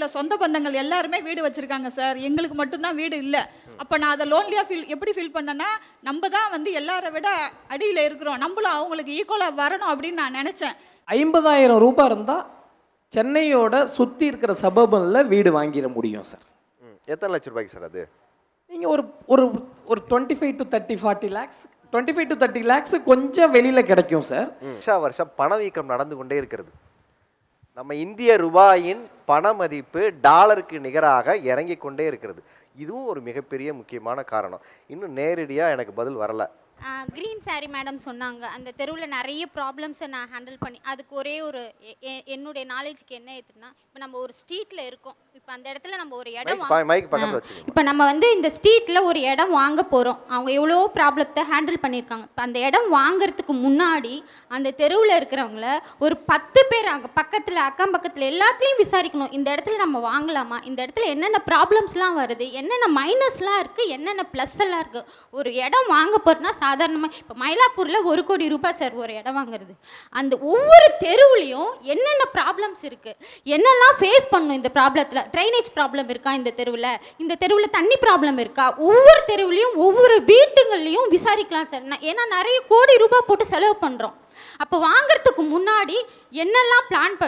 உள்ள சொந்த பந்தங்கள் எல்லாருமே வீடு வச்சிருக்காங்க சார். எங்களுக்கு மட்டும்தான் வீடு இல்லை. அப்போ நான் அதை லோன்லியாக ஃபீல் எப்படி ஃபீல் பண்ணேன்னா நம்ம தான் வந்து எல்லாரை விட அடியில் இருக்கிறோம். நம்மளும் அவங்களுக்கு ஈக்குவலாக வரணும் அப்படின்னு நான் நினச்சேன். ஐம்பதாயிரம் ரூபாய் இருந்தால் சென்னையோட சுற்றி இருக்கிற சபர்பனில் வீடு வாங்கிட முடியும் சார். எத்தனை லட்ச ரூபாய்க்கு சார் அது? நீங்கள் ஒரு ஒரு ஒரு twenty five to thirty forty lakhs twenty five to thirty lakhs கொஞ்சம் வெளியில் கிடைக்கும் சார். வருஷா வருஷம் பணவீக்கம் நடந்து கொண்டே இருக்கிறது. நம்ம இந்திய ரூபாயின் பண மதிப்பு டாலருக்கு நிகராக இறங்கி கொண்டே இருக்கிறது. இதுவும் ஒரு மிகப்பெரிய முக்கியமான காரணம். இன்னும் நேரடியாக எனக்கு பதில் வரலை. க்ரீன் சாரி மேடம் சொன்னாங்க. அந்த தெருவில் நிறைய ப்ராப்ளம்ஸை நான் ஹேண்டில் பண்ணி அதுக்கு ஒரே ஒரு என்னுடைய நாலேஜ்க்கு என்ன ஏற்றுனா இப்போ நம்ம ஒரு ஸ்ட்ரீட்டில் இருக்கோம். இப்போ அந்த இடத்துல நம்ம ஒரு இடம் இப்போ நம்ம வந்து இந்த ஸ்ட்ரீட்டில் ஒரு இடம் வாங்க போகிறோம் அவங்க எவ்வளோ ப்ராப்ளத்தை ஹேண்டில் பண்ணியிருக்காங்க. இப்போ அந்த இடம் வாங்குறதுக்கு முன்னாடி அந்த தெருவில் இருக்கிறவங்கள ஒரு பத்து பேர் அங்கே பக்கத்தில் அக்கம் பக்கத்தில் எல்லாத்துலேயும் விசாரிக்கணும். இந்த இடத்துல நம்ம வாங்கலாமா? இந்த இடத்துல என்னென்ன ப்ராப்ளம்ஸ்லாம் வருது? என்னென்ன மைனஸ்லாம் இருக்குது என்னென்ன ப்ளஸ் எல்லாம் இருக்குது ஒரு இடம் வாங்க போகிறோன்னா சாதாரணமாக இப்போ மயிலாப்பூரில் ஒரு கோடி ரூபாய் சார் ஒரு இடம் வாங்குறது. அந்த ஒவ்வொரு தெருவுலையும் என்னென்ன ப்ராப்ளம்ஸ் இருக்குது என்னெல்லாம் ஃபேஸ் பண்ணணும் இந்த ப்ராப்ளத்தில் ட்ரைனேஜ் ப்ராப்ளம் இருக்கா இந்த தெருவில்? இந்த தெருவில் தண்ணி ப்ராப்ளம் இருக்கா? ஒவ்வொரு தெருவுலையும் ஒவ்வொரு வீட்டுங்கள்லையும் விசாரிக்கலாம் சார். நான் ஏன்னா நிறைய கோடி ரூபாய் போட்டு செலவு பண்ணுறோம் அப்போ வாங்குறதுக்கு முன்னாடி என்னெல்லாம் பிளான் ப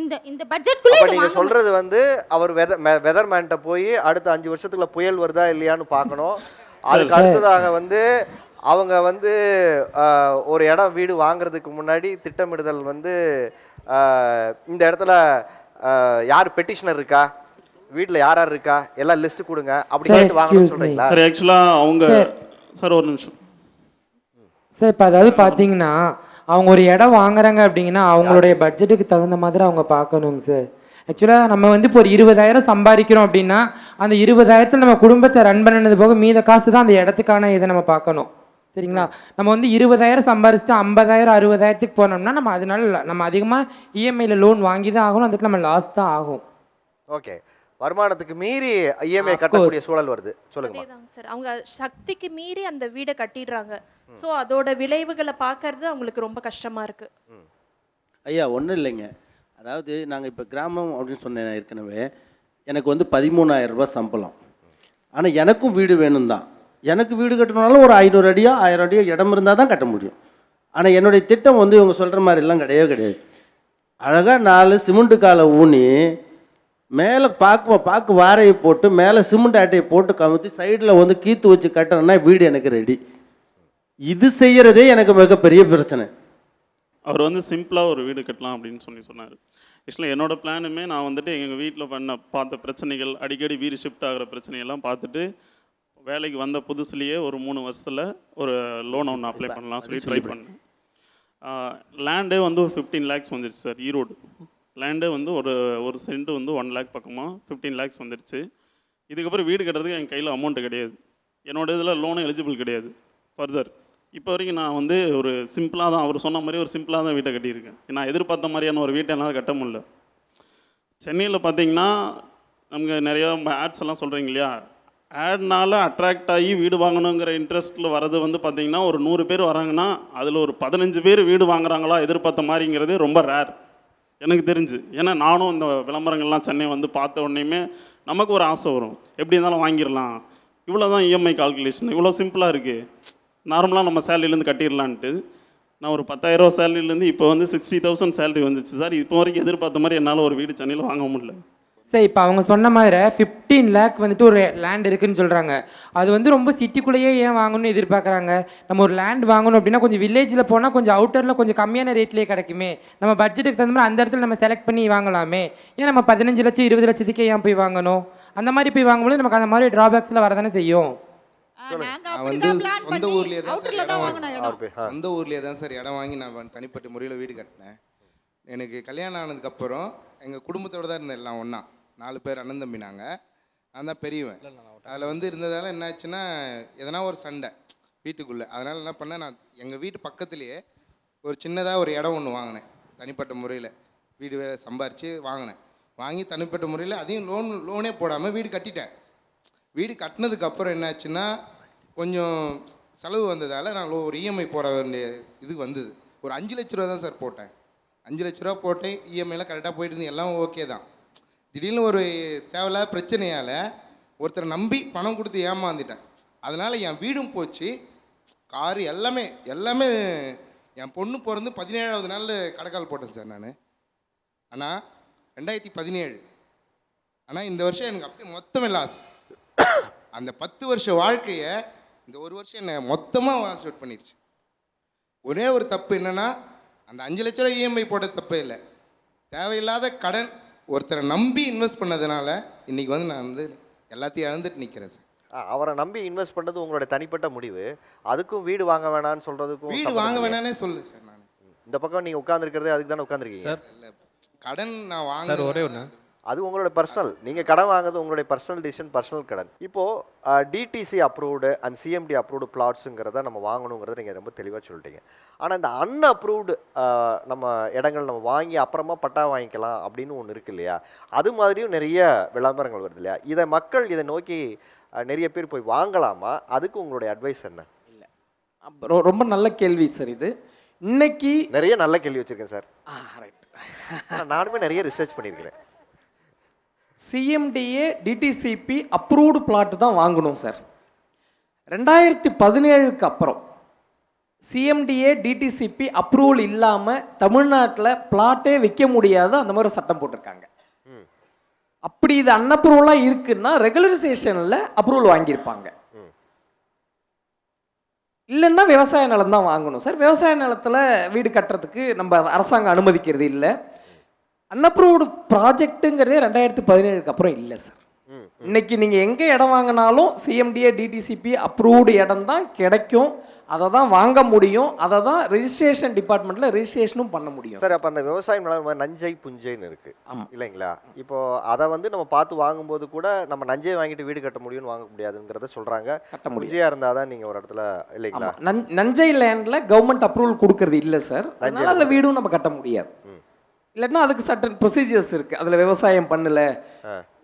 இந்த இந்த பட்ஜெட்குள்ளே நீங்க சொல்றது வந்து அவர் வெதர் வெதர் மேன்ட்ட போய் அடுத்த அஞ்சு வருஷத்துக்குள்ள புயல் வருதா இல்லையான்னு பார்க்கணும். அதுக்கு அடுத்ததாக வந்து அவங்க வந்து ஒரு இடம் வீடு வாங்குறதுக்கு முன்னாடி திட்டமிடுதல் வந்து இந்த இடத்துல யார் பெட்டிஷனர் இருக்கா? வீட்டில் யார் யார் இருக்கா? எல்லாம் லிஸ்ட் கொடுங்க. அப்படி கேட்டு வாங்கணும்னு. சொல்றீங்களா? சார் ஆக்சுவலாக அவங்க. சார் ஒரு நிமிஷம். சார் இப்போ அதாவது பார்த்தீங்கன்னா அவங்க ஒரு இடம் வாங்குறாங்க அப்படிங்கன்னா அவங்களுடைய பட்ஜெட்டுக்கு தகுந்த மாதிரி அவங்க பார்க்கணுங்க சார் ஆக்சுவலாக நம்ம வந்து இப்போ ஒரு இருபதாயிரம் சம்பாதிக்கிறோம் அப்படின்னா அந்த இருபதாயிரத்தில் நம்ம குடும்பத்தை ரன் பண்ணது போக மீத காசு தான் அந்த இடத்துக்கான இதை நம்ம பார்க்கணும் சரிங்களா? நம்ம வந்து இருபதாயிரம் சம்பாரிச்சுட்டு ஐம்பதாயிரம் அறுபதாயிரத்துக்கு போனோம்னா நம்ம அதனால நம்ம அதிகமாக இஎம்ஐயில் லோன் வாங்கி தான் ஆகணும். அந்த இடத்துல நம்ம லாஸ் தான் ஆகும். ஓகே வருமானத்துக்கு மீறி இஎம்ஐ Of கட்டக்கூடிய சூழல் வருது. அதேதாங்க சார். அவங்க சக்திக்கு மீறி அந்த வீடை கட்டிடுறாங்க. ஸோ அதோட விளைவுகளை பார்க்கறது அவங்களுக்கு ரொம்ப கஷ்டமா இருக்கு. ஐயா ஒன்றும் இல்லைங்க. அதாவது நாங்கள் இப்போ கிராமம் அப்படின்னு சொன்னேன் ஏற்கனவே எனக்கு வந்து பதிமூணாயிரம் ரூபாய் சம்பளம். ஆனால் எனக்கும் வீடு வேணும் தான் எனக்கு வீடு கட்டணுனாலும் ஒரு ஐநூறு அடியோ ஆயிரம் அடியோ இடம் இருந்தால் தான் கட்ட முடியும். ஆனால் என்னுடைய திட்டம் வந்து இவங்க சொல்கிற மாதிரிலாம் கிடையவே கிடையாது. அழகாக நாலு சிமெண்ட்டு காலை ஊனி மேலே பாக்கு பாக்கு வாரையை போட்டு மேலே சிமெண்ட் ஆட்டையை போட்டு கமுத்தி சைடில் வந்து கீத்து வச்சு கட்டணும்னா வீடு எனக்கு ரெடி இது செய்கிறதே எனக்கு மிகப்பெரிய பிரச்சனை. அவர் வந்து சிம்பிளாக ஒரு வீடு கட்டலாம் அப்படின்னு சொல்லி சொன்னார். ஆக்சுவலாக என்னோடய பிளானுமே நான் வந்துட்டு எங்கள் வீட்டில் பண்ண பார்த்த பிரச்சனைகள் அடிக்கடி வீடு ஷிஃப்ட் ஆகிற பிரச்சனையெல்லாம் பார்த்துட்டு வேலைக்கு வந்த புதுசுலேயே ஒரு மூணு வருஷத்தில் ஒரு லோன் ஒன்று அப்ளை பண்ணலாம் சொல்லி ட்ரை பண்ணேன். லேண்டே வந்து ஒரு ஃபிஃப்டீன் லேக்ஸ் வந்துருச்சு சார் ஈரோடு. லேண்டே வந்து ஒரு ஒரு சென்ட் வந்து ஒன் லேக் பக்கமாக ஃபிஃப்டீன் லேக்ஸ் வந்துருச்சு. இதுக்கப்புறம் வீடு கட்டுறதுக்கு என் கையில் அமௌண்ட் கிடையாது. என்னோட இதில் லோனும் எலிஜிபிள் கிடையாது. ஃபர்தர் இப்போ வரைக்கும் நான் வந்து ஒரு சிம்பிளாக தான் அவர் சொன்ன மாதிரி ஒரு சிம்பிளாக தான் வீட்டை கட்டியிருக்கேன். நான் எதிர்பார்த்த மாதிரியான ஒரு வீட்டை என்னால் கட்ட முடியல. சென்னையில் பார்த்தீங்கன்னா நமக்கு நிறைய ஆட்ஸ் எல்லாம் சொல்கிறீங்க இல்லையா? ஆட்னால் அட்ராக்ட் ஆகி வீடு வாங்கணுங்கிற இன்ட்ரெஸ்ட்டில் வரது வந்து பார்த்திங்கன்னா ஒரு நூறு பேர் வராங்கன்னா அதில் ஒரு பதினஞ்சு பேர் வீடு வாங்குறாங்களா எதிர்பார்த்த மாதிரிங்கிறது ரொம்ப ரேர் எனக்கு தெரிஞ்சு. ஏன்னா நானும் இந்த விளம்பரங்கள்லாம் சென்னை வந்து பார்த்த உடனேயுமே நமக்கு ஒரு ஆசை வரும். எப்படி இருந்தாலும் வாங்கிடலாம். இவ்வளோ தான் இஎம்ஐ கால்குலேஷன் இவ்வளோ சிம்பிளாக இருக்குது நார்மலாக நம்ம சேலரிலேருந்து கட்டிடலான்ட்டு. நான் ஒரு பத்தாயிரரூவா சேலரிலேருந்து இப்போ வந்து சிக்ஸ்டி தௌசண்ட் சேலரி வந்துச்சு சார். இப்போ வரைக்கும் எதிர்பார்த்த மாதிரி என்னால் ஒரு வீடு சென்னையில் வாங்க முடியல. சார் இப்போ அவங்க சொன்ன மாதிரி ஃபிஃப்டீன் லேக் வந்துட்டு ஒரு லேண்ட் இருக்குன்னு சொல்கிறாங்க அது வந்து ரொம்ப சிட்டிக்குள்ளேயே ஏன் வாங்கணும்னு எதிர்பார்க்குறாங்க? நம்ம ஒரு லேண்ட் வாங்கணும் அப்படின்னா கொஞ்சம் வில்லேஜில் போனால் கொஞ்சம் அவுட்டரில் கொஞ்சம் கம்மியான ரேட்லேயே கிடைக்குமே. நம்ம பட்ஜெட்டுக்கு தகுந்த மாதிரி அந்த இடத்துல நம்ம செலக்ட் பண்ணி வாங்கலாமே. ஏன் நம்ம பதினஞ்சு லட்சம் இருபது லட்சத்துக்கே ஏன் போய் வாங்கணும்? அந்த மாதிரி போய் வாங்கும்போது நமக்கு அந்த மாதிரி ட்ராபேக்ஸ்லாம் வரதானே செய்யும். வந்து சொந்த ஊர்லயே தான் சார் இடம் தான் வாங்கினேன். சொந்த ஊர்லேயே தான் சார் இடம் வாங்கி நான் தனிப்பட்ட முறையில் வீடு கட்டினேன். எனக்கு கல்யாணம் ஆனதுக்கப்புறம் எங்கள் குடும்பத்தோட தான் இருந்தேன் எல்லாம் ஒன்றா நாலு பேர் அண்ணன் தம்பி நாங்கள் நான் தான் பெரியவன். அதில் வந்து இருந்ததால் என்னாச்சுன்னா எதனா ஒரு சண்டை வீட்டுக்குள்ளே. அதனால் என்ன பண்ணேன் நான் எங்கள் வீட்டு பக்கத்துலேயே ஒரு சின்னதாக ஒரு இடம் ஒன்று வாங்கினேன். தனிப்பட்ட முறையில் வீடு வே- சம்பாரித்து வாங்கினேன். வாங்கி தனிப்பட்ட முறையில் அதையும் லோன் லோனே போடாமல் வீடு கட்டிட்டேன். வீடு கட்டினதுக்கு அப்புறம் என்னாச்சுன்னா கொஞ்சம் செலவு வந்ததால் நான் ஒரு இஎம்ஐ போட வேண்டிய இது வந்தது. ஒரு அஞ்சு லட்ச ரூபா தான் சார் போட்டேன். அஞ்சு லட்ச ரூபா போட்டேன் இஎம்ஐலாம் கரெக்டாக போயிட்டு இருந்து எல்லாம் ஓகே தான். திடீர்னு ஒரு தேவையில்லாத பிரச்சனையால் ஒருத்தரை நம்பி பணம் கொடுத்து ஏமாந்துட்டேன். அதனால் என் வீடும் போச்சு காரு எல்லாமே எல்லாமே என் பொண்ணு பிறந்து பதினேழாவது நாள் கடைக்கால் போட்டேன் சார் நான். ஆனால் ரெண்டாயிரத்தி பதினேழு. ஆனால் இந்த வருஷம் எனக்கு அப்படியே மொத்தமே லாஸ் அந்த பத்து வருஷ வாழ்க்கையை இந்த ஒரு வருஷம் என்னை மொத்தமாக வாஷ் அவுட் பண்ணிடுச்சு. ஒரே ஒரு தப்பு என்னன்னா அந்த அஞ்சு லட்ச ரூபா இஎம்ஐ போட்ட தப்பே இல்லை. தேவையில்லாத கடன் ஒருத்தரை நம்பி இன்வெஸ்ட் பண்ணதுனால இன்னைக்கு வந்து நான் வந்து எல்லாத்தையும் இழந்துட்டு நிற்கிறேன் சார். அவரை நம்பி இன்வெஸ்ட் பண்ணது உங்களுடைய தனிப்பட்ட முடிவு. அதுக்கும் வீடு வாங்க வேணாம்னு சொல்றதுக்கும் வீடு வாங்க? வேணானே சொல்லு சார் நான். இந்த பக்கம் நீங்க உட்கார்ந்துருக்கிறதே அதுக்கு தானே உட்காந்துருக்கீங்க இல்லை கடன் நான் வாங்க சார் ஒரே ஒன்று அது உங்களோட பர்சனல் நீங்க கடன் வாங்குறது உங்களுடைய பர்சனல் டிசிஷன் பர்சனல் கடன். இப்போ DTC approved and CMD approved பிளாட்ஸுங்கிறத நம்ம வாங்கணுங்கிறத நீங்க ரொம்ப தெளிவா சொல்லிட்டீங்க. ஆனா இந்த அன் அப்ரூவ்டு நம்ம இடங்கள் நம்ம வாங்கி அப்புறமா பட்டா வாங்கிக்கலாம் அப்படின்னு ஒன்று இருக்கு இல்லையா? அது மாதிரியும் நிறைய விளம்பரங்கள் வருது இல்லையா? இதை மக்கள் இதை நோக்கி நிறைய பேர் போய் வாங்கலாமா? அதுக்கு உங்களுடைய அட்வைஸ் என்ன? ரொ- ரொம்ப நல்ல கேள்வி சார் இது. இன்னைக்கு நிறைய நல்ல கேள்வி வச்சிருக்கேன் சார் ரைட் நானுமே நிறைய ரிசர்ச் பண்ணியிருக்கிறேன் சிஎம்டிஏ டிடிசிபி அப்ரூவ்டு பிளாட் தான் வாங்கணும் சார் ரெண்டாயிரத்தி பதினேழுக்கு அப்புறம் சிஎம்டிஏ டிடிசிபி அப்ரூவல் இல்லாமல் தமிழ்நாட்டில் பிளாட்டே விற்க முடியாது அந்த மாதிரி சட்டம் போட்டிருக்காங்க. ம். அப்படி இது அன்அப்ரூவலாக இருக்குன்னா ரெகுலரைசேஷனில் அப்ரூவல் வாங்கியிருப்பாங்க. இல்லைன்னா விவசாய நிலம் தான் வாங்கணும் சார் விவசாய நிலத்தில் வீடு கட்டுறதுக்கு நம்ம அரசாங்கம் அனுமதிக்கிறது இல்லை. அன்அப்ரூவ்டு ப்ராஜெக்ட்டுங்கிறதே ரெண்டாயிரத்தி பதினேழுக்கு அப்புறம் இல்லை சார் இன்னைக்கு நீங்கள் எங்கே இடம் வாங்கினாலும் சிஎம்டிஏ டிடிசிபி அப்ரூவ்டு இடம் தான் கிடைக்கும். அதை தான் வாங்க முடியும். அதை தான் ரெஜிஸ்ட்ரேஷன் டிபார்ட்மெண்ட்டில் ரெஜிஸ்ட்ரேஷனும் பண்ண முடியும் சார் அப்போ அந்த விவசாயம் நிலம் நஞ்சை புஞ்சைன்னு இருக்கு. ஆமா. இல்லைங்களா? இப்போ அதை வந்து நம்ம பார்த்து வாங்கும்போது கூட நம்ம நஞ்சை வாங்கிட்டு வீடு கட்ட முடியும்னு வாங்க முடியாதுங்கிறத சொல்றாங்க. கட்ட முடியும் புஞ்சையா இருந்தால் தான் நீங்கள் ஒரு இடத்துல இல்லைங்களா? ஆமாம் நஞ்சை லேண்டில் கவர்மெண்ட் அப்ரூவல் கொடுக்கறது இல்லை சார் அதனால வீடும் நம்ம கட்ட முடியாது. இல்லைன்னா அதுக்கு சட்டன் ப்ரொசீஜர்ஸ் இருக்குது அதில் விவசாயம் பண்ணல.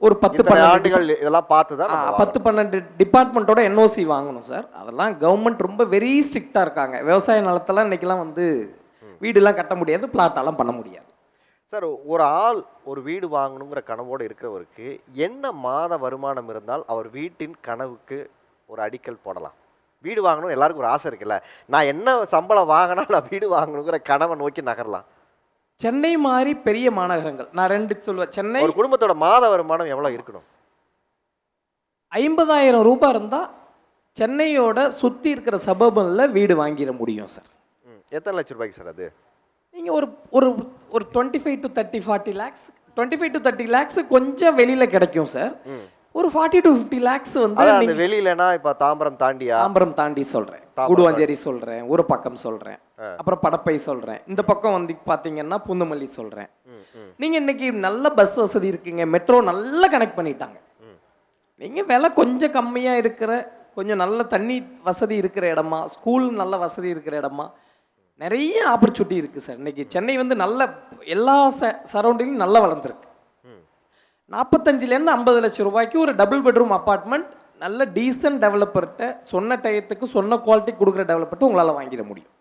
ஒரு பத்து ஆண்டுகள் இதெல்லாம் பார்த்து தான் பத்து பன்னெண்டு டிபார்ட்மெண்ட்டோட என்ஓசி வாங்கணும் சார் அதெல்லாம் கவர்மெண்ட் ரொம்ப வெரி ஸ்ட்ரிக்டாக இருக்காங்க. விவசாய நிலத்தெல்லாம் இன்னைக்கெல்லாம் வந்து வீடுலாம் கட்ட முடியாது பிளாட்டெல்லாம் பண்ண முடியாது. சார் ஒரு ஆள் ஒரு வீடு வாங்கணுங்கிற கனவோடு இருக்கிறவருக்கு என்ன மாத வருமானம் இருந்தால் அவர் வீட்டின் கனவுக்கு ஒரு அடிக்கல் போடலாம்? வீடு வாங்கணும் எல்லாருக்கும் ஒரு ஆசை இருக்குல்ல. நான் என்ன சம்பளம் வாங்கினா நான் வீடு வாங்கணுங்கிற கனவை நோக்கி நகரலாம். சென்னை மாதிரி பெரிய மாநகரங்கள். நான் ரெண்டு சொல்லுவேன். சென்னை ஒரு குடும்பத்தோட மாத வருமானம் எவ்வளோ இருக்கணும்? ஐம்பதாயிரம் ரூபாய் இருந்தால் சென்னையோட சுற்றி இருக்கிற சபர்பனில் வீடு வாங்கிட முடியும் சார். எத்தனை லட்ச ரூபாய்க்கு சார் அது? நீங்கள் ஒரு ஒரு ஒரு twenty five to thirty forty lakhs twenty five to thirty lakhs கொஞ்சம் வெளியில் கிடைக்கும் சார். ஒரு ஃபார்ட்டி டு ஃபிஃப்டி லேக்ஸ் வந்து அந்த வெளியிலனா இப்போ தாம்பரம் தாண்டியா? தாம்பரம் தாண்டி சொல்கிறேன் கூடுவாஞ்சேரி சொல்கிறேன் ஒரு பக்கம் சொல்கிறேன் அப்புறம் படப்பை சொல்கிறேன் இந்த பக்கம் வந்து பார்த்தீங்கன்னா பூந்தமல்லி சொல்கிறேன். நீங்கள் இன்னைக்கு நல்ல பஸ் வசதி இருக்குங்க மெட்ரோ நல்லா கனெக்ட் பண்ணிட்டாங்க. நீங்கள் விலை கொஞ்சம் கம்மியாக இருக்கிற கொஞ்சம் நல்ல தண்ணி வசதி இருக்கிற இடமா ஸ்கூல் நல்ல வசதி இருக்கிற இடமா நிறைய ஆப்பர்ச்சுனிட்டி இருக்குது சார். இன்னைக்கு சென்னை வந்து நல்ல எல்லா ச சரௌண்டிங்கும் நல்லா வளர்ந்துருக்கு. நாற்பத்தஞ்சிலேருந்து ஐம்பது லட்சம் ரூபாய்க்கு ஒரு டபுள் பெட்ரூம் அப்பார்ட்மெண்ட் நல்ல டீசன்ட் டெவலப்பர்கிட்ட சொன்ன டயத்துக்கு சொன்ன குவாலிட்டி கொடுக்குற டெவலப்பர்ட்ட உங்களால் வாங்கிட முடியும்.